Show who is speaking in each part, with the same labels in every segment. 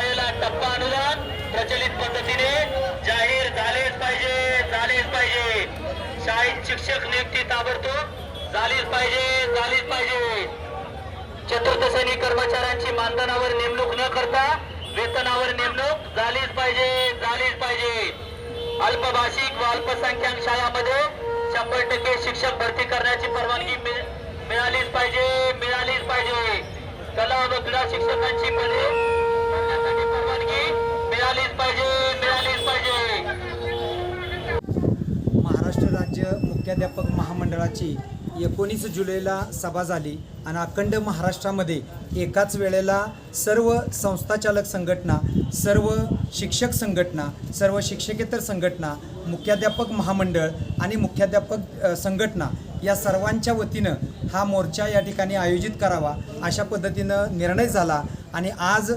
Speaker 1: शाळेला टप्पा अनुदान प्रचलित पद्धतीने जाहीर झालेच पाहिजे झालेच पाहिजे. शाळेत शिक्षक नियुक्ती ताबडतोब झालीच पाहिजे झालीच पाहिजे. चतुर्थ श्रेणी कर्मचाऱ्यांची मानधनावर नेमणूक न करता वेतनावर नेमणूक झालीच पाहिजे झालीच पाहिजे. अल्पभाषिक व अल्पसंख्याक शाळांमध्ये शंभर टक्के शिक्षक भरती करण्याची परवानगी मिळालीच पाहिजे मिळालीच पाहिजे. कला व क्रीडा शिक्षकांची पदे
Speaker 2: महाराष्ट्र राज्य मुख्याध्यापक महामंडळाची एकोणीस जुलैला सभा झाली आणि अखंड महाराष्ट्रामध्ये एकाच वेळेला सर्व संस्थाचालक संघटना सर्व शिक्षक संघटना सर्व शिक्षकेतर संघटना मुख्याध्यापक महामंडळ आणि मुख्याध्यापक संघटना या सर्वांच्या वतीनं हा मोर्चा या ठिकाणी आयोजित करावा अशा पद्धतीनं निर्णय झाला आणि आज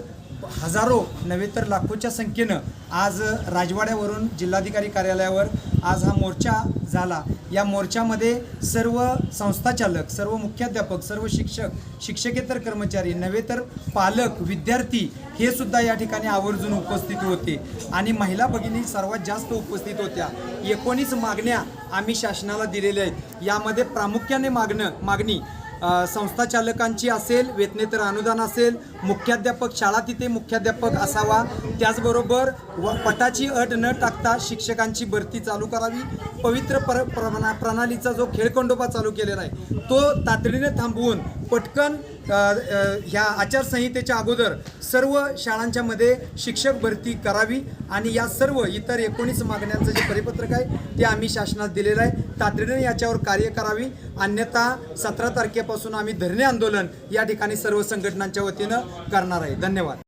Speaker 2: हजारो नव्हे तर लाखोच्या संख्येनं आज राजवाड्यावरून जिल्हाधिकारी कार्यालयावर आज हा मोर्चा झाला. या मोर्चामध्ये सर्व संस्थाचालक सर्व मुख्याध्यापक सर्व शिक्षक शिक्षकेतर कर्मचारी नव्हे तर पालक विद्यार्थी हे सुद्धा या ठिकाणी आवर्जून उपस्थित होते. आणि महिला भगिनी सर्वात जास्त उपस्थित होत्या. एकोणीस मागण्या आम्ही शासनाला दिलेल्या आहेत. यामध्ये प्रामुख्याने मागणं मागणी संस्थाचालकांची असेल वेतनेतर अनुदान असेल मुख्याध्यापक शाळा तिथे मुख्याध्यापक असावा. त्याचबरोबर व पटाची अट न टाकता शिक्षकांची भरती चालू करावी. पवित्र पर प्रणा प्रणालीचा जो खेळखंडोबा चालू केलेला आहे तो तातडीने थांबवून पटकन ह्या आचारसंहितेच्या अगोदर सर्व शाळांच्या मध्ये शिक्षक भरती करावी आणि या सर्व इतर एकोणीस मागण्यांचं जे परिपत्रक आहे ते आम्ही शासनात दिलेलं आहे. तातडीने याच्यावर कार्य करावी. अन्यथा सतरा तारखेपासून आम्ही धरणे आंदोलन या ठिकाणी सर्व संघटनांच्या वतीनं करणार आहे. धन्यवाद.